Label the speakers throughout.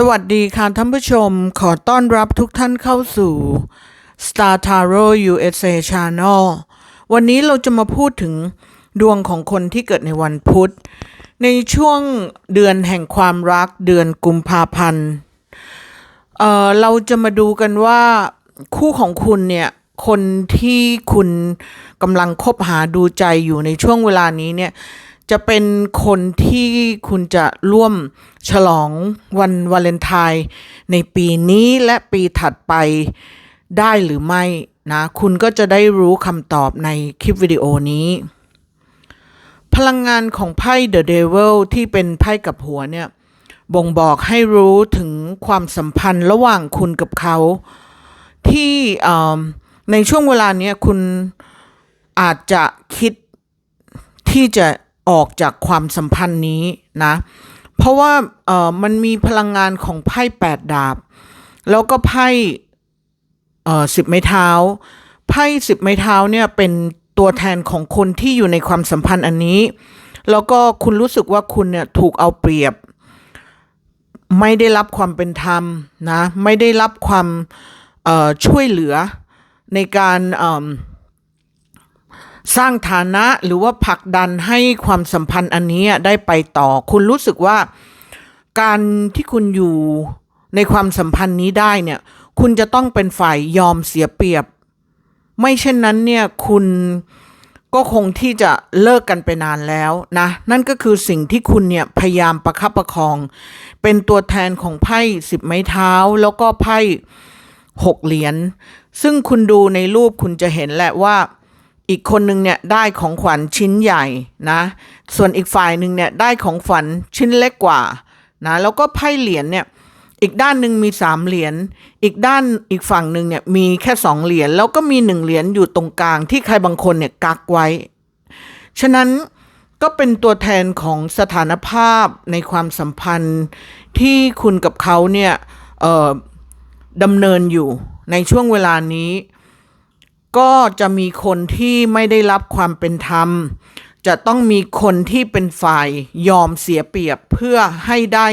Speaker 1: สวัสดีค่ะท่านผู้ชมขอต้อนรับทุกท่านเข้าสู่ Star Tarot USA Channel วันนี้เราจะมาพูดถึงดวงของคนที่เกิดในวันพุธ ในช่วงเดือนแห่งความรักเดือนกุมภาพันธ์เอ่อเราจะมาดูกันว่าคู่ของคุณเนี่ยคนที่คุณกำลังคบหาดูใจอยู่ในช่วงเวลานี้เนี่ย จะเป็นคนที่คุณจะร่วมฉลองวันวาเลนไทน์ในปีนี้และปีถัดไปได้หรือไม่นะ คุณก็จะได้รู้คำตอบในคลิปวิดีโอนี้ พลังงานของไพ่ The Devil ที่เป็นไพ่กับหัวเนี่ย บ่งบอกให้รู้ถึงความสัมพันธ์ระหว่างคุณกับเขา ที่ในช่วงเวลาเนี้ยคุณอาจจะคิดที่จะ ออกจากความสัมพันธ์นี้นะ เพราะว่าเออมันมีพลังงานของไพ่แปดดาบ แล้วก็ไพ่เออสิบไม้เท้า ไพ่สิบไม้เท้าเนี่ยเป็นตัวแทนของคนที่อยู่ในความสัมพันธ์อันนี้ แล้วก็คุณรู้สึกว่าคุณเนี่ยถูกเอาเปรียบ ไม่ได้รับความเป็นธรรมนะ ไม่ได้รับความช่วยเหลือในการอ สร้างฐานะหรือว่าผลักดันให้ความสัมพันธ์อันนี้ได้ไปต่อ คุณรู้สึกว่าการที่คุณอยู่ในความสัมพันธ์นี้ได้เนี่ย คุณจะต้องเป็นฝ่ายยอมเสียเปรียบ ไม่เช่นนั้นเนี่ยคุณก็คงที่จะเลิกกันไปนานแล้วนะ นั่นก็คือสิ่งที่คุณเนี่ยพยายามประคับประคอง เป็นตัวแทนของไพ่สิบไม้เท้า แล้วก็ไพ่หกเหรียญซึ่งคุณดูในรูปคุณจะเห็นแหละว่า อีกคนหนึ่งเนี่ยได้ของขวัญชิ้นใหญ่นะ ส่วนอีกฝ่ายหนึ่งเนี่ยได้ของขวัญชิ้นเล็กกว่านะแล้วก็ไพ่เหรียญเนี่ยอีกด้านหนึ่งมีสามเหรียญอีกด้านอีกฝั่งหนึ่งเนี่ยมีแค่สองเหรียญแล้วก็มีหนึ่งเหรียญอยู่ตรงกลางที่ใครบางคนเนี่ยกักไว้ ฉะนั้นก็เป็นตัวแทนของสถานภาพในความสัมพันธ์ที่คุณกับเขาเนี่ยดำเนินอยู่ในช่วงเวลานี้ ก็จะมีคนที่ไม่ได้รับความเป็นธรรม จะต้องมีคนที่เป็นฝ่ายยอมเสียเปรียบเพื่อให้ได้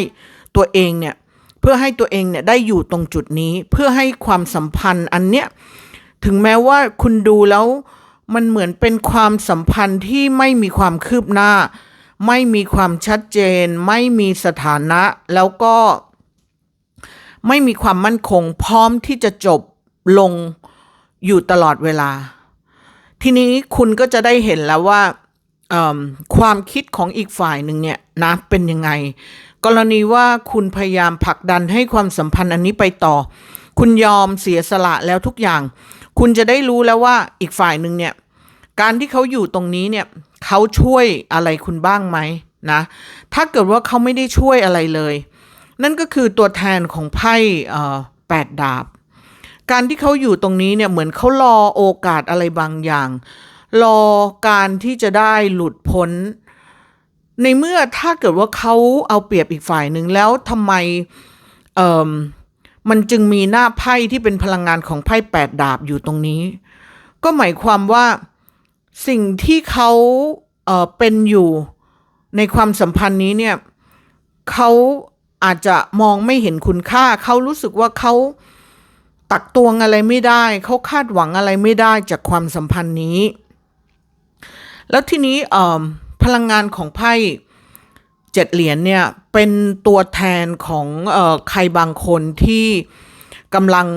Speaker 1: ตัวเองเนี่ยเพื่อให้ตัวเองเนี่ยได้อยู่ตรงจุดนี้เพื่อให้ความสัมพันธ์อันเนี้ยถึงแม้ว่าคุณดูแล้วมันเหมือนเป็นความสัมพันธ์ที่ไม่มีความคืบหน้า ไม่มีความชัดเจน ไม่มีสถานะ แล้วก็ ไม่มีความมั่นคงพร้อมที่จะจบลง อยู่ตลอดเวลา ทีนี้คุณก็จะได้เห็นแล้วว่าความคิดของอีกฝ่ายหนึ่งเนี่ยนะเป็นยังไง กรณีว่าคุณพยายามผลักดันให้ความสัมพันธ์อันนี้ไปต่อ คุณยอมเสียสละแล้วทุกอย่าง คุณจะได้รู้แล้วว่าอีกฝ่ายหนึ่งเนี่ยการที่เขาอยู่ตรงนี้เนี่ยเขาช่วยอะไรคุณบ้างไหมนะถ้าเกิดว่าเขาไม่ได้ช่วยอะไรเลย นั่นก็คือตัวแทนของไพ่แปดดาบ การที่เขาอยู่ตรงนี้เนี่ยเหมือนเขารอโอกาสอะไรบางอย่าง รอการที่จะได้หลุดพ้น ในเมื่อถ้าเกิดว่าเขาเอาเปรียบอีกฝ่ายหนึ่งแล้วทำไมเอ่อมันจึงมีหน้าไพ่ที่เป็นพลังงานของไพ่แปดดาบอยู่ตรงนี้ ก็หมายความว่าสิ่งที่เขาเอ่อเป็นอยู่ในความสัมพันธ์นี้เนี่ยเขาอาจจะมองไม่เห็นคุณค่า เขารู้สึกว่าเขา ตักตวงอะไรไม่ได้ เขาคาดหวังอะไรไม่ได้จากความสัมพันธ์นี้ แล้วทีนี้พลังงานของไพ่เจ็ดเหรียญเนี่ยเป็นตัวแทนของออใครบางคนที่กำลัง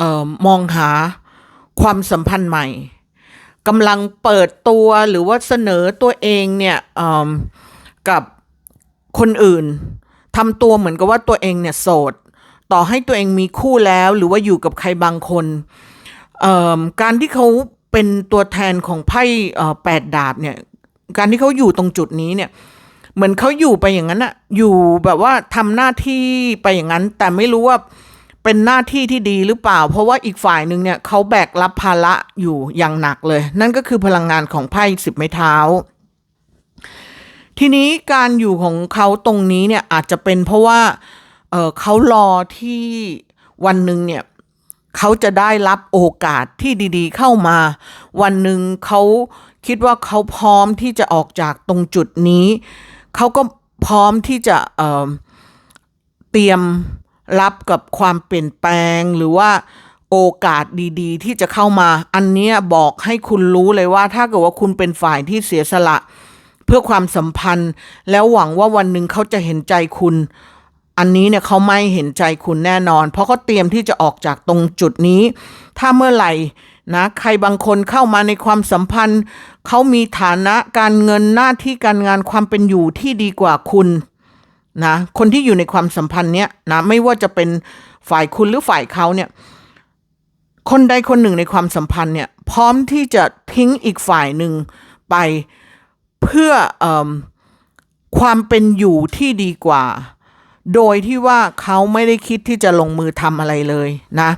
Speaker 1: ออมองหาความสัมพันธ์ใหม่กำลังเปิดตัวหรือว่าเสนอตัวเองเนี่ยกับคนอื่นทำตัวเหมือนกับว่าตัวเองเนี่ยโสด ต่อให้ตัวเองมีคู่แล้วหรือว่าอยู่กับใครบางคนการที่เขาเป็นตัวแทนของไพ่แปดดาบเนี่ย การที่เขาอยู่ตรงจุดนี้เนี่ยเหมือนเขาอยู่ไปอย่างนั้นอะอยู่แบบว่าทำหน้าที่ไปอย่างนั้น แต่ไม่รู้ว่าเป็นหน้าที่ที่ดีหรือเปล่า เพราะว่าอีกฝ่ายหนึ่งเนี่ยเขาแบกรับภาระอยู่อย่างหนักเลย นั่นก็คือพลังงานของไพ่สิบไม้เท้า ทีนี้การอยู่ของเขาตรงนี้เนี่ยอาจจะเป็นเพราะว่า เเขารอที่วันหนึ่งเนี่ยเขาจะได้รับโอกาสที่ดีๆ เข้ามา วันหนึ่งเขาคิดว่าเขาพร้อมที่จะออกจากตรงจุดนี้ เขาก็พร้อมที่จะเเตรียมรับกับความเปลี่ยนแปลงหรือว่าโอกาสดีๆ ที่จะเข้ามา อันนี้บอกให้คุณรู้เลยว่า ถ้าเกิดว่าคุณเป็นฝ่ายที่เสียสละ เพื่อความสัมพันธ์ แล้วหวังว่าวันหนึ่งเขาจะเห็นใจคุณ อันนี้เนี่ยเขาไม่เห็นใจคุณแน่นอน เพราะเขาเตรียมที่จะออกจากตรงจุดนี้ ถ้าเมื่อไหร่นะใครบางคนเข้ามาในความสัมพันธ์ เขามีฐานะการเงินหน้าที่การงานความเป็นอยู่ที่ดีกว่าคุณนะคนที่อยู่ในความสัมพันธ์เนี้ยนะไม่ว่าจะเป็นฝ่ายคุณหรือฝ่ายเขาเนี่ยคนใดคนหนึ่งในความสัมพันธ์เนี่ยพร้อมที่จะทิ้งอีกฝ่ายหนึ่งไปเพื่ออความเป็นอยู่ที่ดีกว่า โดยที่ว่าเขาไม่ได้คิดที่จะลงมือทำอะไรเลยนะ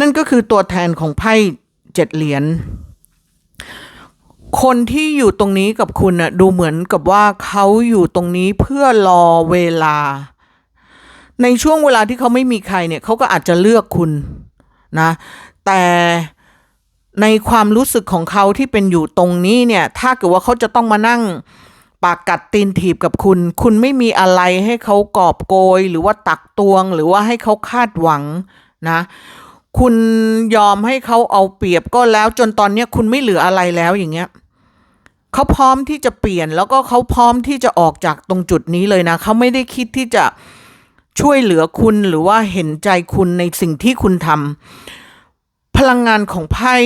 Speaker 1: นั่นก็คือตัวแทนของไพ่เจ็ดเหรียญคนที่อยู่ตรงนี้กับคุณน่ะดูเหมือนกับว่าเขาอยู่ตรงนี้เพื่อรอเวลา ในช่วงเวลาที่เขาไม่มีใครเนี่ยเขาก็อาจจะเลือกคุณนะแต่ในความรู้สึกของเขาที่เป็นอยู่ตรงนี้เนี่ย ถ้าเกิดว่าเขาจะต้องมานั่ง ปากกัดตีนถีบกับคุณ คุณไม่มีอะไรให้เขากอบโกย หรือว่าตักตวง หรือว่าให้เขาคาดหวังนะ คุณยอมให้เขาเอาเปรียบก็แล้ว จนตอนนี้คุณไม่เหลืออะไรแล้วอย่างเงี้ยเขาพร้อมที่จะเปลี่ยนแล้วก็เขาพร้อมที่จะออกจากตรงจุดนี้เลยนะเขาไม่ได้คิดที่จะช่วยเหลือคุณหรือว่าเห็นใจคุณในสิ่งที่คุณทำพลังงานของไพ่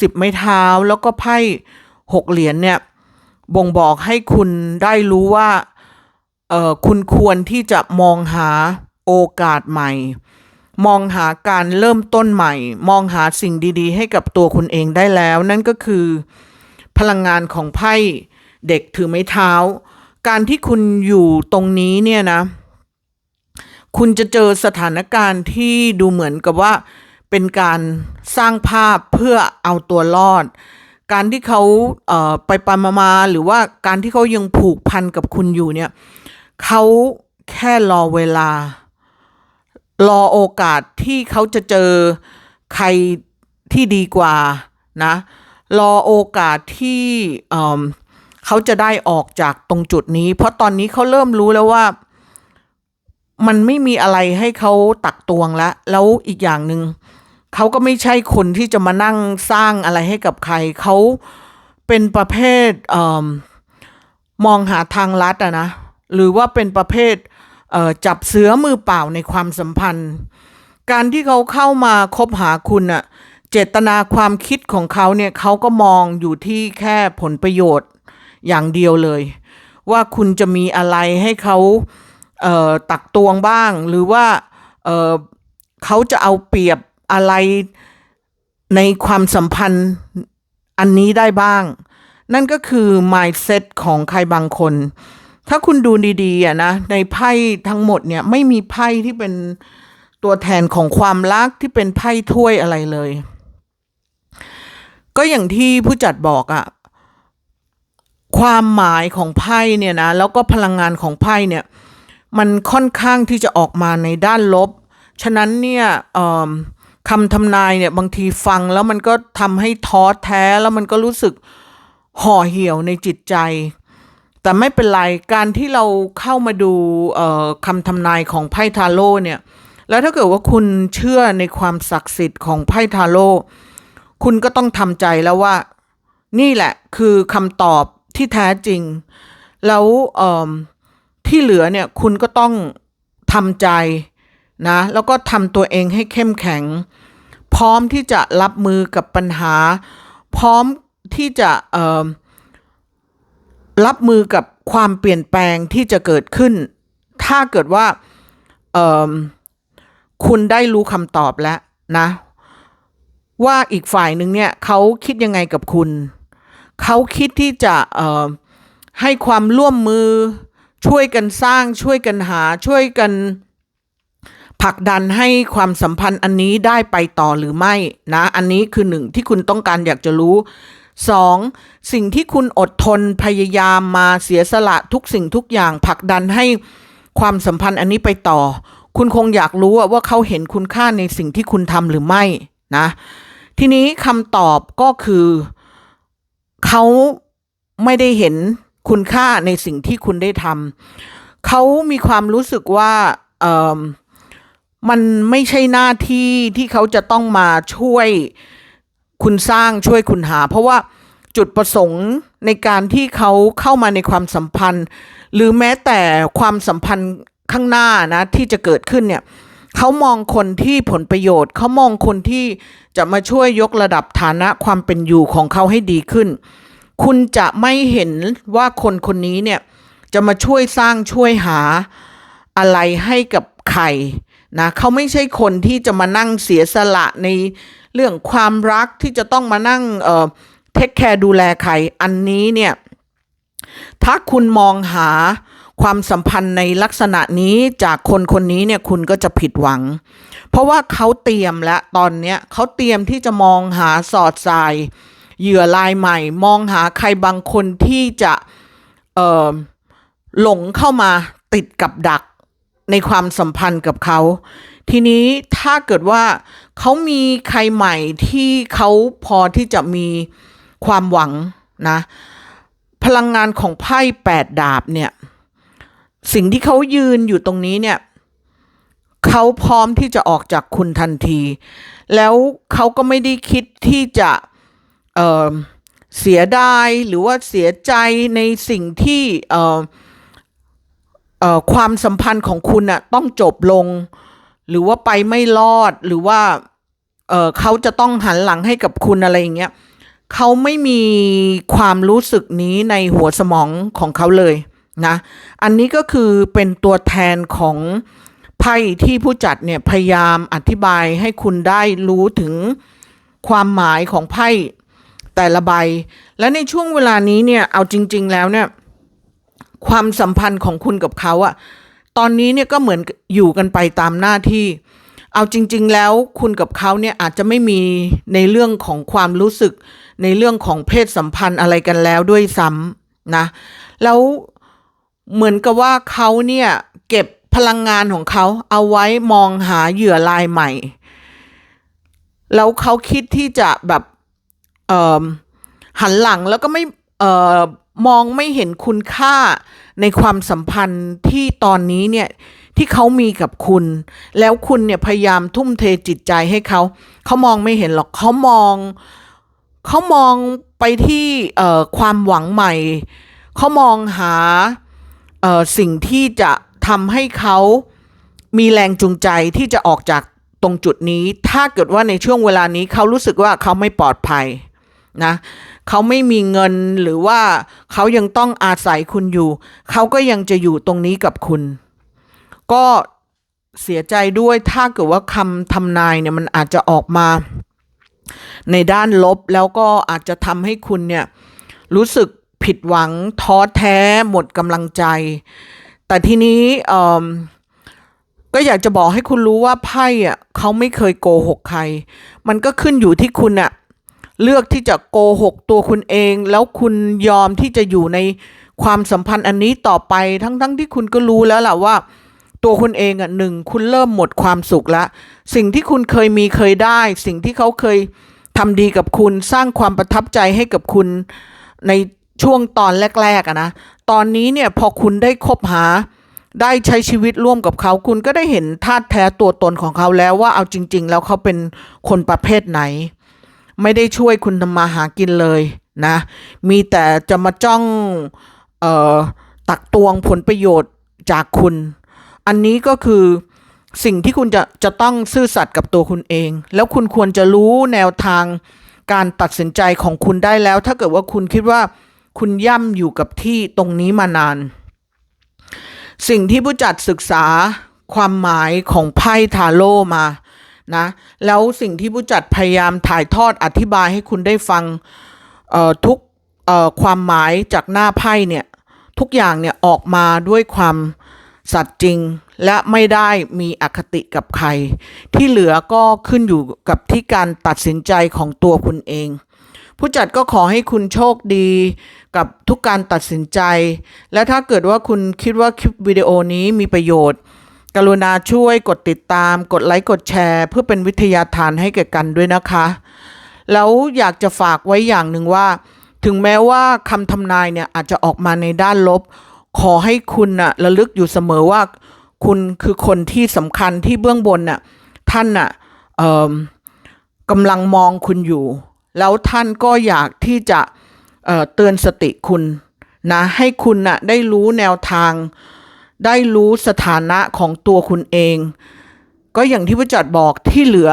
Speaker 1: สิบไม้เท้าแล้วก็ไพ่หกเหรียญเนี่ย บ่งบอกให้คุณได้รู้ว่าเออคุณควรที่จะมองหาโอกาสใหม่ มองหาการเริ่มต้นใหม่ มองหาสิ่งดีๆ ให้กับตัวคุณเองได้แล้ว นั่นก็คือ พลังงานของไพ่เด็กถือไม้เท้า การที่คุณอยู่ตรงนี้เนี่ยนะ คุณจะเจอสถานการณ์ที่ดูเหมือนกับว่าเป็นการสร้างภาพเพื่อเอาตัวรอด การที่เขาเออไปไปมามาหรือว่าการที่เขายังผูกพันกับคุณอยู่เนี่ยเขาแค่รอเวลา รอโอกาสที่เขาจะเจอใครที่ดีกว่านะ รอโอกาสที่เอิ่มเขาจะได้ออกจากตรงจุดนี้ เพราะตอนนี้เขาเริ่มรู้แล้วว่า มันไม่มีอะไรให้เขาตักตวงแล้ว แล้วอีกอย่างหนึ่ง เขาก็ไม่ใช่คนที่จะมานั่งสร้างอะไรให้กับใคร เขาเป็นประเภทเอิ่มองหาทางลัดอะนะ หรือว่าเป็นประเภทเจับเสือมือเปล่าในความสัมพันธ์ การที่เขาเข้ามาคบหาคุณอะเจตนาความคิดของเขาเนี่ยเขาก็มองอยู่ที่แค่ผลประโยชน์อย่างเดียวเลย ว่าคุณจะมีอะไรให้เขาเตักตวงบ้าง หรือว่าเเขาจะเอาเปรียบ อะไรในความสัมพันธ์อันนี้ได้บ้าง นั่นก็คือ mindset ของใครบางคน ถ้าคุณดูดีๆอะนะ ในไพ่ทั้งหมดเนี่ย ไม่มีไพ่ที่เป็นตัวแทนของความรักที่เป็นไพ่ถ้วยอะไรเลย ก็อย่างที่ผู้จัดบอกอะความหมายของไพ่เนี่ยนะ แล้วก็พลังงานของไพ่เนี่ย มันค่อนข้างที่จะออกมาในด้านลบ ฉะนั้นเนี่ยเอิ่ม คำทำนายเนี่ยบางทีฟังแล้วมันก็ทำให้ท้อแท้แล้วมันก็รู้สึกห่อเหี่ยวในจิตใจ แต่ไม่เป็นไรการที่เราเข้ามาดูคำทำนายของไพ่ทาโร่เนี่ยแล้วถ้าเกิดว่าคุณเชื่อในความศักดิ์สิทธิ์ของไพ่ทาโร่คุณก็ต้องทำใจแล้วว่า นี่แหละคือคำตอบที่แท้จริง แล้วที่เหลือเนี่ยคุณก็ต้องทำใจนะแล้วก็ทำตัวเองให้เข้มแข็ง พร้อมที่จะรับมือกับปัญหา พร้อมที่จะรับมือกับความเปลี่ยนแปลงที่จะเกิดขึ้น ถ้าเกิดว่าคุณได้รู้คำตอบแล้วนะ ว่าอีกฝ่ายหนึ่งเนี่ยเขาคิดยังไงกับคุณ เขาคิดที่จะให้ความร่วมมือช่วยกันสร้างช่วยกันหาช่วยกัน ผลักดันให้ความสัมพันธ์อันนี้ได้ไปต่อหรือไม่นะ อันนี้คือหนึ่งที่คุณต้องการอยากจะรู้สองสิ่งที่คุณอดทนพยายามมาเสียสละทุกสิ่งทุกอย่างผลักดันให้ความสัมพันธ์อันนี้ไปต่อ คุณคงอยากรู้ว่าเขาเห็นคุณค่าในสิ่งที่คุณทำหรือไม่นะ ทีนี้คำตอบก็คือเขาไม่ได้เห็นคุณค่าในสิ่งที่คุณได้ทำเขามีความรู้สึกว่าเมันไม่ใช่หน้าที่ที่เขาจะต้องมาช่วยคุณสร้างช่วยคุณหา เพราะว่าจุดประสงค์ในการที่เขาเข้ามาในความสัมพันธ์ หรือแม้แต่ความสัมพันธ์ข้างหน้านะที่จะเกิดขึ้นเนี่ยเขามองคนที่ผลประโยชน์ เขามองคนที่จะมาช่วยยกระดับฐานะความเป็นอยู่ของเขาให้ดีขึ้น คุณจะไม่เห็นว่าคนคนนี้เนี่ยจะมาช่วยสร้างช่วยหาอะไรให้กับใคร นะเขาไม่ใช่คนที่จะมานั่งเสียสละในเรื่องความรักที่จะต้องมานั่งเอ่อเทคแคร์ดูแลใครอันนี้เนี่ยถ้าคุณมองหาความสัมพันธ์ในลักษณะนี้จากคนคนนี้เนี่ยคุณก็จะผิดหวัง เพราะว่าเขาเตรียมแล้วตอนเนี้ยเขาเตรียมที่จะมองหาสอดทรายเหยื่อลายใหม่ มองหาใครบางคนที่จะเอ่อหลงเข้ามาติดกับดัก ในความสัมพันธ์กับเขา ทีนี้ถ้าเกิดว่าเขามีใครใหม่ที่เขาพอที่จะมีความหวังนะ พลังงานของไพ่แปดดาบเนี่ย สิ่งที่เขายืนอยู่ตรงนี้เนี่ยเขาพร้อมที่จะออกจากคุณทันที แล้วเขาก็ไม่ได้คิดที่จะเเสียดายหรือว่าเสียใจในสิ่งที่เความสัมพันธ์ของคุณน่ะต้องจบลง หรือว่าไปไม่รอดหรือว่าเเขาจะต้องหันหลังให้กับคุณอะไรอย่างเงี้ยเขาไม่มีความรู้สึกนี้ในหัวสมองของเขาเลยนะ อันนี้ก็คือเป็นตัวแทนของไพ่ที่ผู้จัดเนี่ยพยายามอธิบายให้คุณได้รู้ถึงความหมายของไพ่แต่ละใบ และในช่วงเวลานี้เนี่ยเอาจริง ๆ แล้วเนี่ย ความสัมพันธ์ของคุณกับเขาอะตอนนี้เนี่ยก็เหมือนอยู่กันไปตามหน้าที่ เอาจริง ๆ แล้วคุณกับเขาเนี่ยอาจจะไม่มีในเรื่องของความรู้สึก ในเรื่องของเพศสัมพันธ์อะไรกันแล้วด้วยซ้ำนะ แล้วเหมือนกับว่าเขาเนี่ยเก็บพลังงานของเขาเอาไว้มองหาเหยื่อรายใหม่ แล้วเขาคิดที่จะแบบหันหลังแล้วก็ไม่ มองไม่เห็นคุณค่าในความสัมพันธ์ที่ตอนนี้เนี่ยที่เขามีกับคุณ แล้วคุณเนี่ยพยายามทุ่มเทจิตใจให้เขา เขามองไม่เห็นหรอกเขามอง เขามองไปที่ความหวังใหม่ เขามองหาสิ่งที่จะทำให้เขามีแรงจูงใจที่จะออกจากตรงจุดนี้ ถ้าเกิดว่าในช่วงเวลานี้เขารู้สึกว่าเขาไม่ปลอดภัยนะ เขาไม่มีเงินหรือว่าเขายังต้องอาศัยคุณอยู่ เขาก็ยังจะอยู่ตรงนี้กับคุณ ก็เสียใจด้วยถ้าเกิดว่าคำทำนายเนี่ยมันอาจจะออกมา ในด้านลบแล้วก็อาจจะทำให้คุณเนี่ยรู้สึกผิดหวังท้อแท้หมดกำลังใจ แต่ทีนี้เออก็อยากจะบอกให้คุณรู้ว่าไพ่อะเขาไม่เคยโกหกใคร มันก็ขึ้นอยู่ที่คุณอะ เลือกที่จะโกหกตัวคุณเอง แล้วคุณยอมที่จะอยู่ในความสัมพันธ์อันนี้ต่อไปทั้งๆที่คุณก็รู้แล้วล่ะว่า ตัวคุณเองอะหนึ่งคุณเริ่มหมดความสุขล้วสิ่งที่คุณเคยมีเคยได้ สิ่งที่เขาเคยทำดีกับคุณสร้างความประทับใจให้กับคุณในช่วงตอนแรกๆอะนะตอนนี้เนี่ยพอคุณได้คบหาได้ใช้ชีวิตร่วมกับเขา คุณก็ได้เห็นธาตุแท้ตัวตนของเขาแล้วว่าเอาจริง ๆ แล้วเขาเป็นคนประเภทไหน ไม่ได้ช่วยคุณทำมาหากินเลยนะ มีแต่จะมาจ้องเออตักตวงผลประโยชน์จากคุณ อันนี้ก็คือสิ่งที่คุณจะจะต้องซื่อสัตย์กับตัวคุณเอง แล้วคุณควรจะรู้แนวทางการตัดสินใจของคุณได้แล้ว ถ้าเกิดว่าคุณคิดว่าคุณย่ำอยู่กับที่ตรงนี้มานาน สิ่งที่ผู้จัดศึกษาความหมายของไพ่ทาโร่มา นะแล้วสิ่งที่ผู้จัดพยายามถ่ายทอดอธิบายให้คุณได้ฟังทุกความหมายจากหน้าไพ่เนี่ยทุกอย่างเนี่ยออกมาด้วยความสัตย์จริง และไม่ได้มีอคติกับใคร ที่เหลือก็ขึ้นอยู่กับที่การตัดสินใจของตัวคุณเอง ผู้จัดก็ขอให้คุณโชคดีกับทุกการตัดสินใจ และถ้าเกิดว่าคุณคิดว่าคลิปวิดีโอนี้มีประโยชน์ กรุณาช่วยกดติดตาม กดไลค์กดแชร์ เพื่อเป็นวิทยาทานให้แก่กันด้วยนะคะ แล้วอยากจะฝากไว้อย่างหนึ่งว่า ถึงแม้ว่าคำทำนายเนี่ยอาจจะออกมาในด้านลบ ขอให้คุณน่ะระลึกอยู่เสมอว่า คุณคือคนที่สำคัญที่เบื้องบนน่ะท่านน่ะเอิ่มกำลังมองคุณอยู่ แล้วท่านก็อยากที่จะเเตือนสติคุณนะให้คุณน่ะได้รู้แนวทาง ได้รู้สถานะของตัวคุณเอง ก็อย่างที่พระจัดบอกที่เหลือ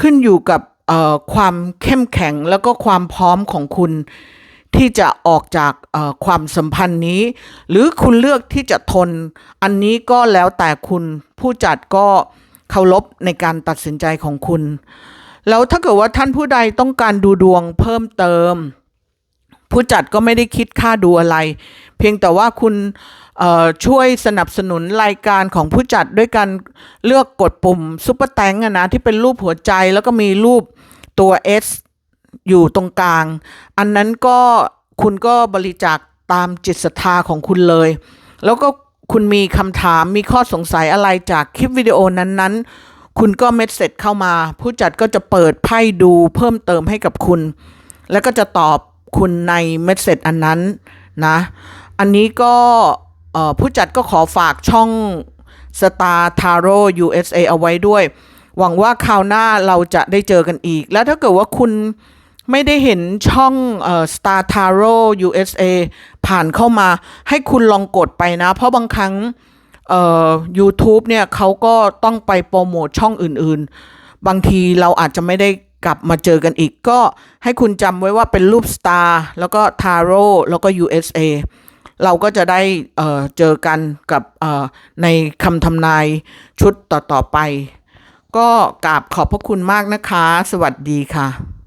Speaker 1: ขึ้นอยู่กับความเข้มแข็งแล้วก็ความพร้อมของคุณ ที่จะออกจากความสัมพันธ์นี้ หรือคุณเลือกที่จะทน อันนี้ก็แล้วแต่คุณผู้จัดก็เคารพในการตัดสินใจของคุณ แล้วถ้าเกิดว่าท่านผู้ใดต้องการดูดวงเพิ่มเติม ผู้จัดก็ไม่ได้คิดค่าดูอะไร เพียงแต่ว่าคุณ ช่วยสนับสนุนรายการของผู้จัดด้วยการเลือกกดปุ่มซุปเปอร์แตงอะนะที่เป็นรูปหัวใจแล้วก็มีรูปตัว S อยู่ตรงกลาง อันนั้นก็คุณก็บริจาคตามจิตศรัทธาของคุณเลย แล้วก็คุณมีคำถามมีข้อสงสัยอะไรจากคลิปวิดีโอนั้นๆ คุณก็เมสเซจเข้ามา ผู้จัดก็จะเปิดไพ่ดูเพิ่มเติมให้กับคุณ แล้วก็จะตอบคุณในเมสเซจอันนั้นนะ อันนี้ก็ ผู้จัดก็ขอฝากช่อง Star Taro USA เอาไว้ด้วย หวังว่าคราวหน้าเราจะได้เจอกันอีก แล้วถ้าเกิดว่าคุณไม่ได้เห็นช่องอ Star Taro USA ผ่านเข้ามาให้คุณลองกดไปนะ เพราะบางครั้งเอ่อ YouTube เนี่ยเขาก็ต้องไปโปรโมทช่องอื่นๆ บางทีเราอาจจะไม่ได้กลับมาเจอกันอีกก็ให้คุณจำไว้ว่าเป็นรูป Star แล้วก็ Taro แล้วก็ USA เราก็จะได้เเจอกันกับในคำทำนายชุดต่อๆไป ก็กราบขอบพระคุณมากนะคะ สวัสดีค่ะ